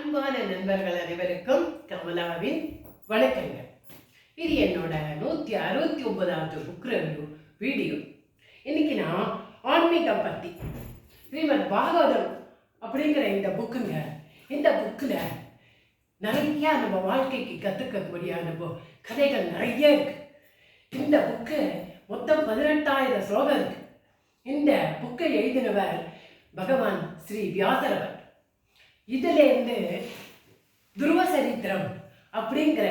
அன்பான நண்பர்கள் அனைவருக்கும் கமலாவின் வணக்கங்கள். இது என்னோட நூற்றி அறுபத்தி ஒன்பதாவது புக் வீடியோ. இன்னைக்கு நான் ஆன்மீகம் பற்றி ஸ்ரீமத் பாகவதம் அப்படிங்கிற இந்த புக்குங்க இந்த புக்கில் நிறையா நம்ம வாழ்க்கைக்கு கற்றுக்கக்கூடிய அனுபவம் கதைகள் நிறைய இருக்கு. இந்த புக்கு மொத்தம் பதினெட்டாயிரம் ஸ்லோகம் இருக்கு. இந்த புக்கை எழுதினவர் பகவான் ஸ்ரீ வியாசரவர் இதுலேருந்து துருவ சரித்திரம் அப்படிங்கிற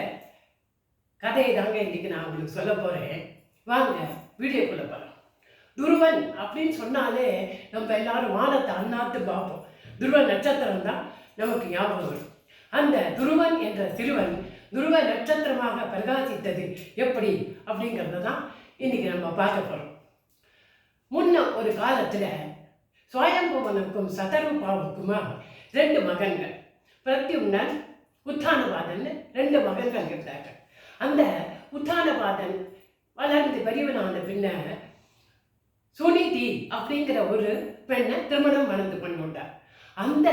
கதையை தாங்க இன்னைக்கு நான் உங்களுக்கு சொல்ல போறேன். வாங்க வீடியோக்குள்ளே போகலாம் துருவன் அப்படின்னு சொன்னாலே நம்ம எல்லாரும் வானத்தை அண்ணாத்து பார்ப்போம். துருவ நட்சத்திரம் தான் நமக்கு ஞாபகம் வரும். அந்த துருவன் என்ற சிறுவன் துருவ நட்சத்திரமாக பிரகாசித்தது எப்படி அப்படிங்கிறத தான் இன்னைக்கு நம்ம பார்க்க போகிறோம் முன்ன ஒரு காலத்துல சுவயம்புவனுக்கும் சதரூபாவுக்குமா ரெண்டு மகன்கள். பிரத்யும்னன் உத்தானபாதன் ரெண்டு மகன்கள் இருந்தார்கள். அந்த உத்தானபாதன் வளர்ந்து பெரியவனான பின்ன சுனிதி அப்படிங்கிற ஒரு பெண்ணை திருமணம் மணந்து பண்ணுண்டார் அந்த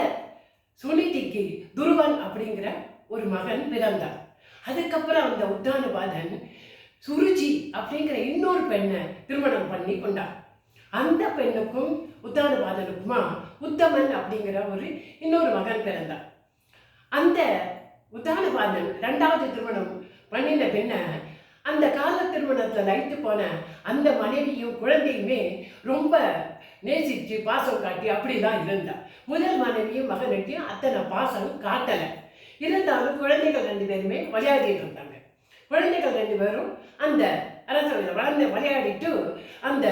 சுனிதிக்கு துருவன் அப்படிங்கிற ஒரு மகன் பிறந்தார். அதுக்கப்புறம் அந்த உத்தானபாதன் சுருஜி அப்படிங்கிற இன்னொரு பெண்ணை திருமணம் பண்ணி கொண்டார். அந்த பெண்ணுக்கும் உத்தானபாதனுக்குமா உத்தமன் அப்படிங்கிற ஒரு இன்னொரு மகன் பிறந்தார். அந்த உத்தானபாதன் ரெண்டாவது திருமணம் பண்ணின பின்ன அந்த கால திருமணத்தில் லைத்து போன அந்த மனைவியும் குழந்தையுமே ரொம்ப நேசித்து பாசம் காட்டி அப்படிதான் இருந்தா முதல் மனைவியும் மகனுக்கும் அத்தனை பாசம் காட்டலை. இருந்தாலும் குழந்தைகள் ரெண்டு பேருமே விளையாடிட்டு இருந்தாங்க. குழந்தைகள் ரெண்டு பேரும் அந்த அரசவையில் வளர்ந்து விளையாடிட்டு அந்த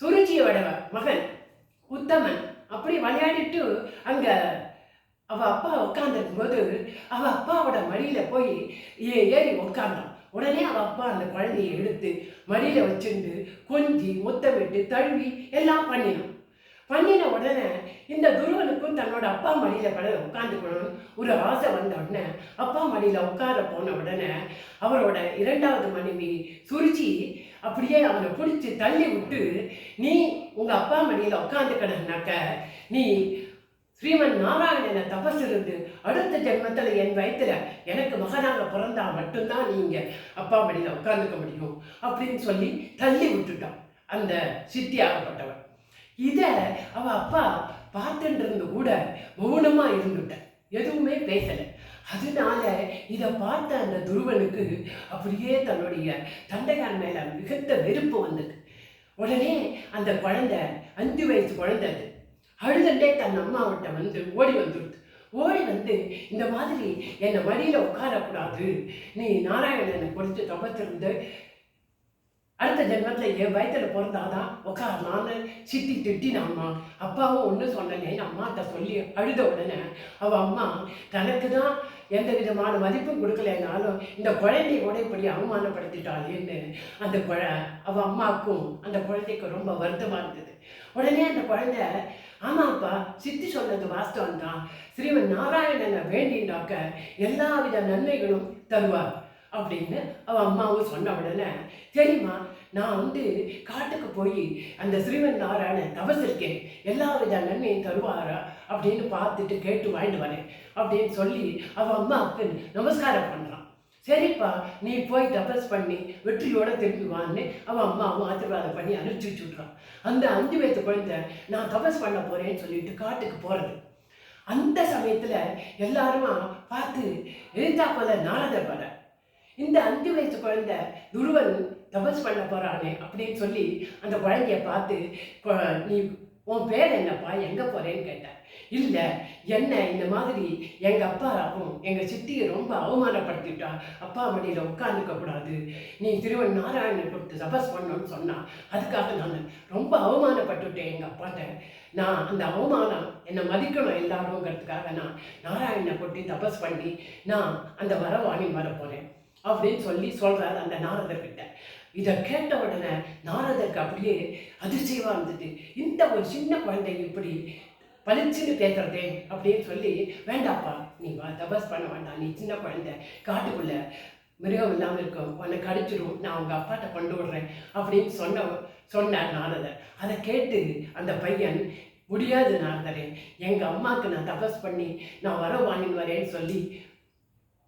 சுருஜியோட மகன் உத்தமன். அப்படி விளையாடிட்டு அங்க அவ அப்பா உட்காந்துருக்கும் போது அவ அப்பாவோட மடியில போய் ஏ ஏறி உட்காந்தான் உடனே அவ அப்பா அந்த குழந்தையை எடுத்து மடியில வச்சுண்டு கொஞ்சி முத்தமிட்டு தழுவி எல்லாம் பண்ணினான். பண்ணின உடனே இந்த துருவனுக்கும் தன்னோட அப்பா மடியில பட உட்காந்துக்கணும்னு ஒரு ஆசை வந்த உடனே அப்பா மடியில உட்கார போன உடனே அவரோட இரண்டாவது மனைவி சுருச்சி அப்படியே அவனை பிடிச்சி தள்ளி விட்டு நீ உங்க அப்பா மடியில உட்காந்துக்கணும்னாக்க நீ ஸ்ரீமன் நாராயணனை தபஸ் இருந்து அடுத்த ஜென்மத்துல என் வயிற்றுல எனக்கு மகனாக பிறந்தா மட்டும்தான் நீங்க அப்பா மடியில உட்காந்துக்க முடியும். அப்படின்னு சொல்லி தள்ளி விட்டுட்டான் அந்த சித்தியாகப்பட்டவன். இதை அவ அப்பா பார்த்துட்டு இருந்து கூட மௌனமா இருந்துட்டேன் எதுவுமே பேசலை. அதனால இதை பார்த்த அந்த துருவனுக்கு அப்படியே தன்னுடைய தந்தையார் மேல மிகுந்த வெறுப்பு வந்தது. உடனே அந்த குழந்தை அஞ்சு வயசு குழந்தை அது அழுதுண்டே தன் அம்மாவிட்ட வந்து ஓடி வந்துடுது ஓடி வந்து இந்த மாதிரி என்னை மடியில் உட்காரக்கூடாது. நீ நாராயணனை குறித்து தபத்திருந்து அடுத்த ஜென்மத்தில் என் வயத்தில் பிறந்தாதான் உட்காரலான்னு சித்தி திட்டினாம்மா. அப்பாவும் ஒன்று சொன்னேன்னு அம்மாட்ட சொல்லி அழுத உடனே அவள் அம்மா தனக்கு தான் எந்த விதமான மதிப்பும் கொடுக்கலைனாலும் இந்த குழந்தைய கூட இப்படி அவமானப்படுத்திட்டாளேன்னு. அந்த குழ அவள் அம்மாவுக்கும் அந்த குழந்தைக்கு ரொம்ப வருத்தமாக இருந்தது. உடனே அந்த குழந்தை ஆமாப்பா சித்தி சொன்னது வாஸ்தவம் தான் ஸ்ரீமன் நாராயணனை வேண்டினாக்க எல்லா வித நன்மைகளும் தருவார். அப்படின்னு அவள் அம்மாவும் சொன்ன உடனே சரிம்மா நான் வந்து காட்டுக்கு போய் அந்த ஸ்ரீவன் நாராயணன் தபஸ் இருக்கேன் எல்லா வித நன்மையும் தருவாரா அப்படின்னு பார்த்துட்டு கேட்டு வாங்கிட்டு வரேன் அப்படின்னு சொல்லி அவள் அம்மாவுக்கு நமஸ்காரம் பண்ணுறான் சரிப்பா நீ போய் தபஸ் பண்ணி வெற்றியோட திரும்பி வான்னு அவன் அம்மாவும் ஆசீர்வாதம் பண்ணி அனுப்பிச்சு வச்சுட்றான். அந்த அஞ்சு வயசு குழந்தை நான் தபஸ் பண்ண போறேன்னு சொல்லிட்டு காட்டுக்கு போறது. அந்த சமயத்துல எல்லாருமா பார்த்து எழுத்தாப்போல நாரதர் வர இந்த அஞ்சு வயசு குழந்தை துருவன் தபஸ் பண்ண போகிறானே அப்படின்னு சொல்லி அந்த குழந்தைய பார்த்து "கொ- நீ உன் பேர் என்னப்பா? எங்கே போகிறேன்னு கேட்டேன் இல்லை என்ன இந்த மாதிரி எங்கள் அப்பாவும் எங்கள் சித்தியை ரொம்ப அவமானப்படுத்திட்டா. அப்பா மடியில் உட்காந்துக்க கூடாது. நீ திருவன் நாராயணன் கொடுத்து தபஸ் பண்ணணும்னு சொன்னான் அதுக்காக நான் ரொம்ப அவமானப்பட்டுட்டேன் எங்கள் அப்பாட்ட. நான் அந்த அவமானம் என்னை மதிக்கணும் எல்லாருங்கிறதுக்காக நான் நாராயணனை கொட்டி தபஸ் பண்ணி நான் அந்த வர வாங்கி வர அப்படின்னு சொல்லி சொல்கிறார் அந்த நாரதர்கிட்ட. இதை கேட்ட உடனே நாரதருக்கு அப்படியே அதிர்ச்சியமாக இருந்தது. இந்த ஒரு சின்ன குழந்தை இப்படி பளிச்சுன்னு பேசுறதே அப்படின்னு சொல்லி வேண்டாப்பா நீ வா தபஸ் பண்ண வேண்டாம். நீ சின்ன குழந்தை. காட்டுக்குள்ள மிருகம் இல்லாமல் இருக்கும் உன்னை கடிச்சிடும் நான் உங்கள் அப்பாட்ட கொண்டு விடுறேன். அப்படின்னு சொன்ன சொன்னார் நாரதர். அதை கேட்டு அந்த பையன் முடியாது நாரதரே. எங்கள் அம்மாவுக்கு நான் தபஸ் பண்ணி நான் வர வாங்கின்னு வரேன்னு சொல்லி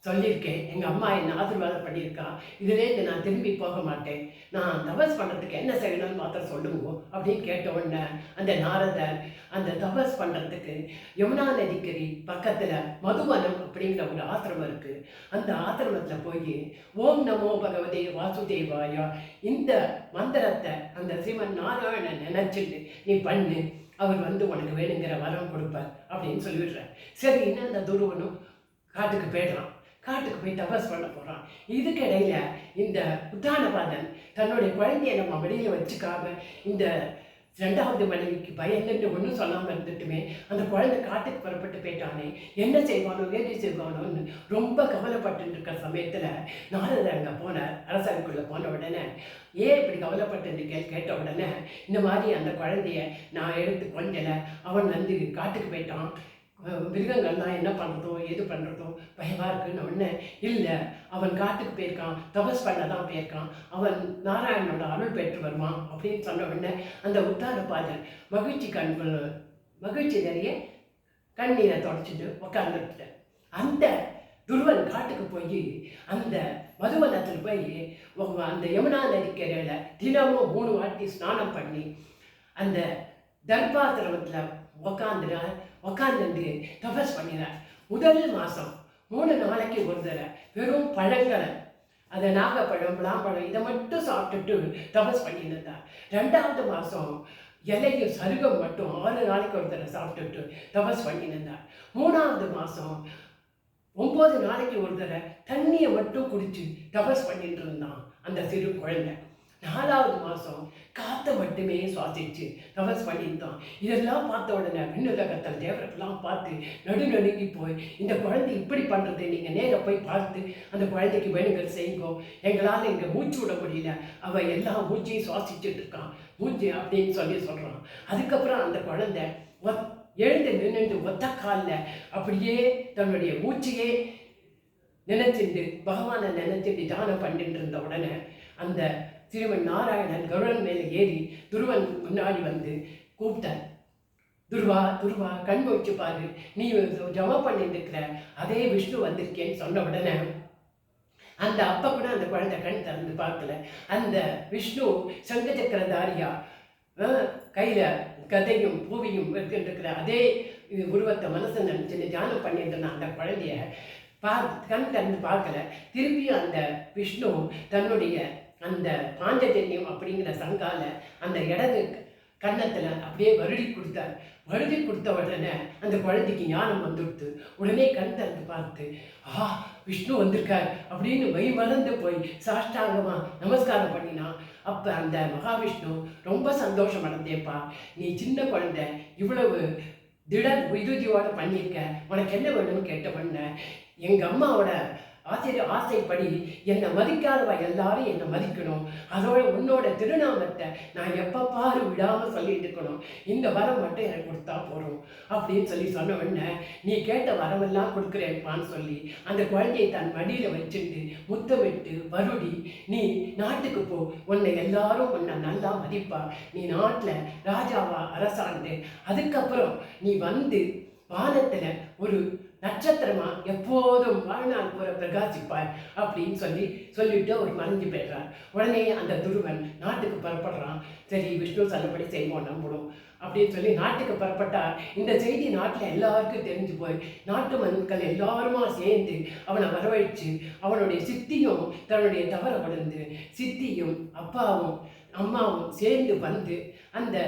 சொல்லியிருக்கேன். எங்கள் அம்மா என்னை ஆசீர்வாதம் பண்ணியிருக்கா? இதுலேருந்து நான் திரும்பி போக மாட்டேன். நான் தபஸ் பண்ணுறதுக்கு என்ன செய்யணும்னு மாத்திரம் சொல்லுங்க அப்படின்னு கேட்ட உடனே அந்த நாரதர் அந்த தபஸ் பண்ணுறதுக்கு யமுனா நதிக்கரி பக்கத்தில் மதுவனம் அப்படிங்கிற ஒரு ஆசிரமம் இருக்குது அந்த ஆசிரமத்தில் போய் ஓம் நமோ பகவதே வாசுதேவாயா இந்த மந்திரத்தை அந்த ஸ்ரீமன் நாராயணன் நினச்சிட்டு நீ பண்ணு அவர் வந்து உனக்கு வேணுங்கிற வரம் கொடுப்பார் அப்படின்னு சொல்லிவிடுறார். சரின்னு அந்த துருவனும் காட்டுக்கு போயிடுறான் காட்டுக்கு போய் தபஸ் பண்ண போகிறான் இதுக்கு இடையில இந்த உத்தானபாதன் தன்னுடைய குழந்தைய நம்ம வெளியில் வச்சுக்காம இந்த ரெண்டாவது மனைவிக்கு பயந்துட்டு ஒன்றும் சொல்லாமல் இருந்துட்டுமே அந்த குழந்தை காட்டுக்கு புறப்பட்டு போயிட்டானே. என்ன செய்வானோ ஏது செய்வானோன்னு ரொம்ப கவலைப்பட்டு இருக்கிற சமயத்தில் நாரதர் அங்கே போனார். அரசருக்குள்ளே போன உடனே ஏன் இப்படி கவலைப்பட்டு கே கேட்ட உடனே இந்த மாதிரி அந்த குழந்தைய நான் எடுத்து கொஞ்சலை அவன் வந்து காட்டுக்கு போயிட்டான். மிருகங்கள்லாம் என்ன பண்ணுறதோ எது பண்ணுறதோ பயமாக இருக்குன்னு உடனே இல்லை. அவன் காட்டுக்கு போயிருக்கான் தபஸ் பண்ண தான் போயிருக்கான். அவன் நாராயணனோட அருள் பெற்று வருவான் அப்படின்னு சொன்ன உடனே அந்த உத்தாரபாதன் மகிழ்ச்சி கண்கள் மகிழ்ச்சி நிறைய கண்ணீரை தொடச்சிட்டு உட்காந்துட்டேன் அந்த துருவன் காட்டுக்கு போய் அந்த மதுவனத்தில் போய் அந்த யமுனா நதிக்கரையில் தினமும் மூணு வாட்டி ஸ்நானம் பண்ணி அந்த தர்பாசிரமத்தில் உக்காந்துனார் உக்காந்துட்டு தபஸ் பண்ணினார். முதல் மாதம் மூணு நாளைக்கு ஒரு தடவை வெறும் பழங்களை அதை நாகப்பழம் பலாப்பழம் இதை மட்டும் சாப்பிட்டுட்டு தபஸ் பண்ணியிருந்தார். ரெண்டாவது மாதம் இலையும் சருகம் மட்டும் ஆறு நாளைக்கு ஒரு தடவை சாப்பிட்டுட்டு தபஸ் பண்ணியிருந்தார். மூணாவது மாதம் ஒம்பது நாளைக்கு ஒரு தடவை தண்ணியை மட்டும் குடித்து தபஸ் பண்ணிட்டு இருந்தான் அந்த சிறு குழந்தை. நாலாவது மாதம் காற்றை மட்டுமே சுவாசிச்சு. தபஸ் பண்ணியிருந்தான் இதெல்லாம் பார்த்த உடனே விண்ணுலகத்தில் தேவரெல்லாம் பார்த்து நடு நடுங்கி போய் இந்த குழந்தை இப்படி பண்ணுறது நீங்கள் நேராக போய் பார்த்து அந்த குழந்தைக்கு வேணுங்கள் செய்யுங்கோ. எங்களால் இங்கே மூச்சு விட முடியல. அவள் எல்லா மூச்சையும் சுவாசிச்சுட்டு இருக்கான். மூச்சு அப்படின்னு சொல்லி சொல்கிறான் அதுக்கப்புறம் அந்த குழந்தை ஒத் எழுந்து நின்று ஒத்த காலில் அப்படியே தன்னுடைய மூச்சையே நினைச்சிட்டு பகவானை நினைச்சிட்டு தானம் பண்ணிட்டு இருந்த உடனே அந்த சிறுவன் நாராயணன் கருடன் மேலே ஏறி துருவன் முன்னாடி வந்து கூப்பிட்டார். துருவா துருவா கண் வச்சு பாரு. நீ ஜம பண்ணிட்டு அதே விஷ்ணு வந்திருக்கேன்னு சொன்ன உடனே அந்த அப்பா கூட அந்த குழந்தை கண் திறந்து பார்க்கல. அந்த விஷ்ணு சங்க சக்கரதாரியா அஹ், கையில கதையும் பூவியும் இருக்கின்றிருக்கிற அதே உருவத்தை மனசை நினைச்சு தியானம் பண்ணியிருந்தேன் அந்த குழந்தைய பா கண் திறந்து பார்க்கல. திரும்பியும் அந்த விஷ்ணு தன்னுடைய அந்த பாஞ்சஜன்யம் அப்படிங்கிற சங்கால அந்த இடது கன்னத்தில் அப்படியே வருடி கொடுத்தார். வருடி கொடுத்த உடனே அந்த குழந்தைக்கு ஞானம் வந்துடுத்து. உடனே கண் திறந்து பார்த்து ஆ விஷ்ணு வந்திருக்கார் அப்படின்னு மை மறந்து போய் சாஷ்டாங்கமாக நமஸ்காரம் பண்ணினா அப்போ அந்த மகாவிஷ்ணு ரொம்ப சந்தோஷம் அடைந்தேப்பா. நீ சின்ன குழந்தை இவ்வளவு திட உறுதியோட பண்ணியிருக்க. உனக்கு என்ன வேணும்னு கேட்ட பண்ண. எங்கள் அம்மாவோட ஆசிரிய ஆசைப்படி என்னை மதிக்காதவ எல்லாரும் என்னை மதிக்கணும். அதோட உன்னோட திருநாமத்தை நான் எப்போ பாரு விடாமல் சொல்லிட்டு இருக்கணும். இந்த வரம் மட்டும் எனக்கு கொடுத்தா போதும். அப்படின்னு சொல்லி சொன்ன உடனே நீ கேட்ட வரமெல்லாம் கொடுக்குறேன்ப்பான்னு சொல்லி அந்த குழந்தையை தன் மடியில் வச்சுட்டு முத்தமிட்டு வருடி. நீ நாட்டுக்கு போ. உன்னை எல்லாரும் உன்னை நல்லா மதிப்பா. நீ நாட்டில் ராஜாவா அரசாண்டு. அதுக்கப்புறம் நீ வந்து வானத்தில் ஒரு நட்சத்திரமா? எப்போதும் வாழ்நாள் கூற பிரகாசிப்பார் அப்படின்னு சொல்லி சொல்லிட்டு அவர் மறைஞ்சு போயிடுறார் உடனே அந்த துருவன் நாட்டுக்கு புறப்படுறான். சரி விஷ்ணு சொல்லபடி செய்வோம் நம்பணும் அப்படின்னு சொல்லி நாட்டுக்கு புறப்பட்டார். இந்த செய்தி நாட்டில் எல்லாருக்கும் தெரிஞ்சு போய் நாட்டு மக்கள் எல்லாருமா சேர்ந்து அவனை வரவழைச்சு அவனுடைய சித்தியும் தன்னுடைய தவறை உணர்ந்து சித்தியும் அப்பாவும் அம்மாவும் சேர்ந்து வந்து அந்த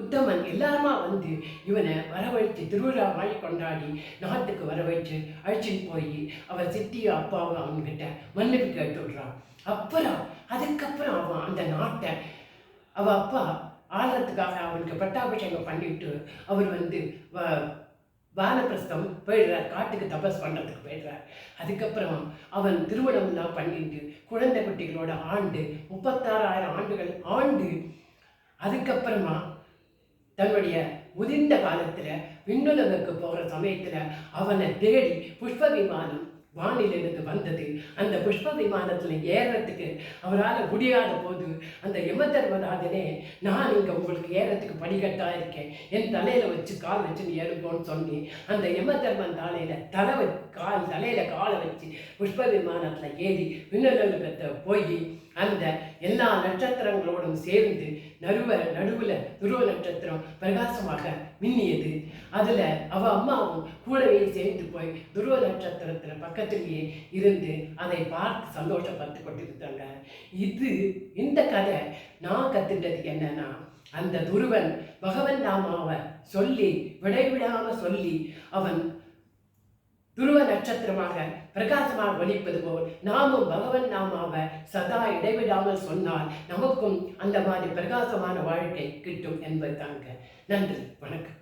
உத்தமன் எல்லாருமா வந்து இவனை வரவழைத்து திருவிழா மாதிரி கொண்டாடி நாட்டுக்கு வரவழைச்சு அழைச்சிட்டு போய் அவர் சித்தியும் அப்பாவும் அவன்கிட்ட மன்னிப்பு கேட்டு விடுறான் அப்புறம் அதுக்கப்புறம் அவன் அந்த நாட்டை அவ அப்பா ஆடுறதுக்காக அவனுக்கு பட்டாபிஷேகம் பண்ணிட்டு அவர் வந்து வ- வானப்பிரஸ்தம் போயிடுறார் காட்டுக்கு தபஸ் பண்ணுறதுக்கு போயிடுறார். அதுக்கப்புறம் அவன் திருமணம்லாம் பண்ணிட்டு குழந்தை குட்டிகளோட ஆண்டு முப்பத்தாறாயிரம் ஆண்டுகள் ஆண்டு அதுக்கப்புறமா தன்னுடைய முதிர்ந்த காலத்தில் விண்ணுலகுக்கு போகிற சமயத்தில் அவனை தேடி புஷ்ப விமானம் வானிலிருந்து வந்தது. அந்த புஷ்ப விமானத்தில் ஏறத்துக்கு அவரால் முடியாத போது அந்த யமதர்மராஜனே நான் இங்கே உங்களுக்கு ஏறத்துக்கு படிக்கட்டாக இருக்கேன். என் தலையில் வச்சு கால் வச்சு நீ ஏறுங்கோன்னு சொல்லி அந்த யமதர்மன் தலையில் தலை வ கால் தலையில் காலை வச்சு புஷ்ப விமானத்தில் ஏறி விண்ணுலகத்தை போய் அந்த எல்லா நட்சத்திரங்களோடும் சேர்ந்து நடுவ நடுவுல துருவ நட்சத்திரம் பிரகாசமாக மின்னியது. அதுல அவ அம்மாவும் கூடவே சேர்ந்து போய் துருவ நட்சத்திரத்துல பக்கத்திலேயே இருந்து அதை பார்த்து சந்தோஷப்பட்டு கொண்டிருந்தாங்க. இது இந்த கதை நான் கத்துட்டது என்னன்னா அந்த துருவன் பகவன் ராமாவை சொல்லி விடைவிடாம சொல்லி அவன் துருவ நட்சத்திரமாக பிரகாசமாக ஒழிப்பது போல் நாமும் பகவன் நாமாவ சதா இடைவிடாமல் சொன்னால் நமக்கும் அந்த மாதிரி பிரகாசமான வாழ்க்கை கிட்டும் என்பது தாங்க நன்றி வணக்கம்.